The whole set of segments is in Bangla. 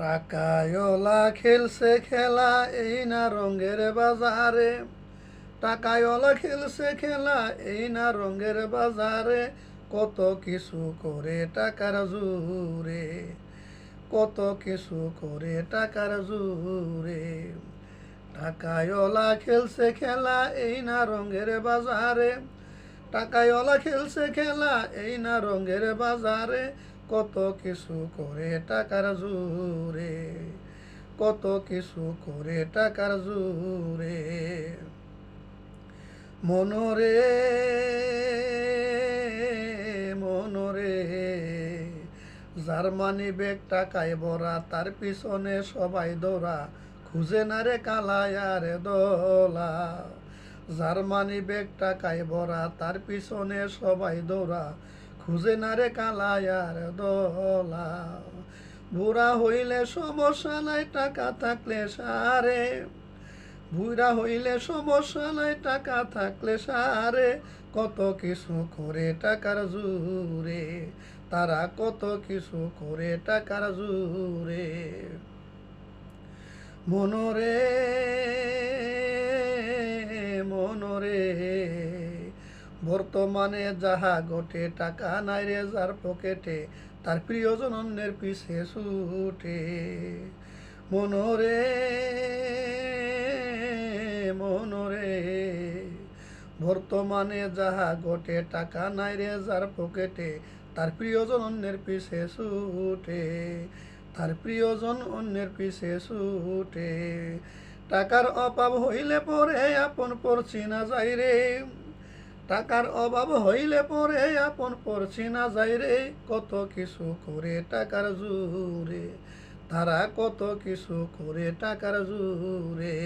টাকায়লা খেলছে খেলা, এই না রঙের বাজারে। টাকায়লা খেলছে খেলা, এই না রঙের বাজারে। কত কিছু করে টাকার জুরে, কত কিছু করে টাকার জুরে। টাকায়লা খেলছে খেলা, এই না রঙের বাজারে। টাকায়লা খেলছে খেলা, এই না রঙের বাজারে। কত কিছু করে টাকার জুরে, কত কিছু করে টাকার জুরে। মনরে মনরে জার্মানি বেগ টাকায় ভরা, তার পিছনে সবাই দৌড়া খুঁজে না রে কালায়ারে দোলা। জার্মানি বেগ টাকায় ভরা, তার পিছনে সবাই দৌড়া খুঁজে না রে কালায়ার দোলা বুড়া হইলে সমস্যা নাই টাকা থাকলে সারে। বুড়া হইলে সমস্যা নাই টাকা থাকলে সারে। কত কিছু করে টাকার জুরে তারা কত কিছু করে টাকার জুরে মনরে বর্তমানে যাহা ঘটে, টাকা নাই রে যার পকেটে, তার প্রিয়জন অন্যের পিছে ছুটে। মনরে মনরে, বর্তমানে যাহা ঘটে, টাকা নাই রে যার পকেটে, তার প্রিয়জন অন্যের পিছে ছুটে। তার প্রিয়জন অন্যের পিছে ছুটে। টাকার অভাব হইলে পরে আপন পড়ছি না যাই রে। টাকার অভাব হইলে পরে আপন পড়ছি না যাই রে। কত কিছু করে টাকার জুরে, তারা কত কিছু করে টাকার জুরে।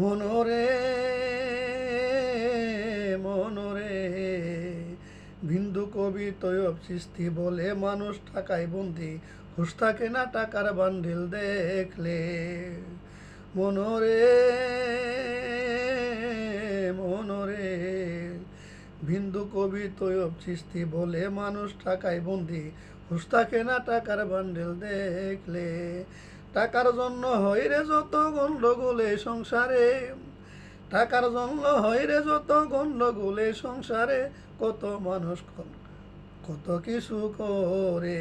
মনরে মনরে, বিন্দু কবি তৈব সৃষ্টি বলে মানুষ টাকায় বন্দি, হুশ থাকে না টাকার বান্ডিল দেখলে। মনরে বিন্দু কবি তৈব সৃষ্টি বলে, মানুষ টাকায় বন্দি হুশ থাকে না টাকার বান্ডিল দেখলে। টাকার জন্য হয় রে যত গন্ডগোলে সংসারে। টাকার জন্য হয় রে যত গন্ডগোলে সংসারে। কত মানুষ কত কিছু করে।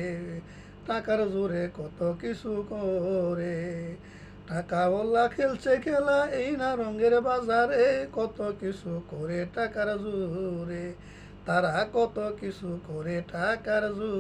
টাকার জোরে কত কিছু করে। টাকা বল্লা খেলছে খেলা, এই না রঙের বাজারে কত কিছু করে টাকার জোরে। তারা কত কিছু করে টাকার জোরে।